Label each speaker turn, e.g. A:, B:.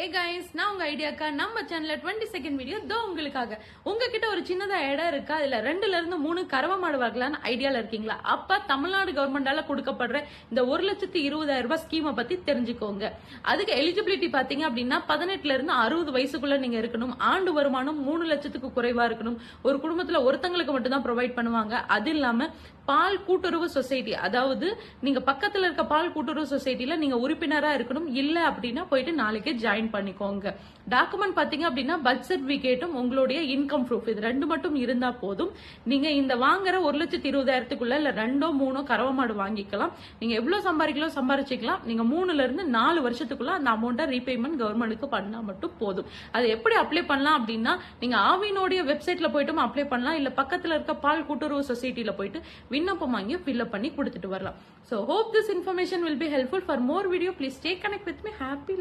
A: ஏ guys நான் உங்க ஐடியாக்கா நம்ம சேனல்ல டுவெண்ட்டி செகண்ட் வீடியோ தோ உங்களுக்காக. உங்ககிட்ட ஒரு சின்னதா இடம் இருக்கா? அதுல ரெண்டுல இருந்து மூணு கறவை மாடு வாங்கலாம்னு ஐடியால இருக்கீங்களா? அப்ப தமிழ்நாடு கவர்மெண்டால கொடுக்கப்படுற இந்த ஒரு லட்சத்தி இருபதாயிரம் ரூபாய் ஸ்கீமை பத்தி தெரிஞ்சுக்கோங்க. அதுக்கு எலிஜிபிலிட்டி பாத்தீங்க அப்படின்னா பதினெட்டுல இருந்து அறுபது வயசுக்குள்ள நீங்க இருக்கணும். ஆண்டு வருமானம் மூணு லட்சத்துக்கு குறைவா இருக்கணும். ஒரு குடும்பத்துல ஒருத்தங்களுக்கு மட்டும் தான் ப்ரொவைட் பண்ணுவாங்க. அது இல்லாம பால் கூட்டுறவு சொசைட்டி அதாவது நீங்க பக்கத்துல இருக்க பால் கூட்டுறவு சொசைட்டில நீங்க உறுப்பினரா இருக்கணும். இல்ல அப்படின்னா போயிட்டு நாளைக்கு ஜாயின் பண்ணிக்கோங்க. டாக்குமெண்ட் பாத்தீங்க அப்படின்னா பர்த் சர்டிபிகேட்டும் உங்களுடைய இன்கம் ப்ரூஃப் இது ரெண்டு மட்டும் இருந்தா போதும். நீங்க இந்த வாங்குற ஒரு லட்சத்தி இருபதாயிரத்துக்குள்ள இல்ல ரெண்டோ மூணோ கறவை மாடு வாங்கிக்கலாம். நீங்க எவ்வளவு சம்பாதிக்கலாம் சம்பாரிச்சிக்கலாம். நீங்க மூணுல இருந்து நாலு வருஷத்துக்குள்ள அந்த அமௌண்ட்டை ரீபேமெண்ட் கவர்மெண்ட்டுக்கு பண்ணா மட்டும் போதும். அது எப்படி அப்ளை பண்ணலாம் அப்படின்னா நீங்க ஆவினுடைய வெப்சைட்ல போயிட்டும் அப்ளை பண்ணலாம். இல்ல பக்கத்துல இருக்க பால் கூட்டுறவு சொசைட்டில போயிட்டு விண்ணப்பம் வாங்கி ஃபில்அப் பண்ணி கொடுத்துட்டு வரலாம். So hope this information will be helpful for more video please stay connect with me happy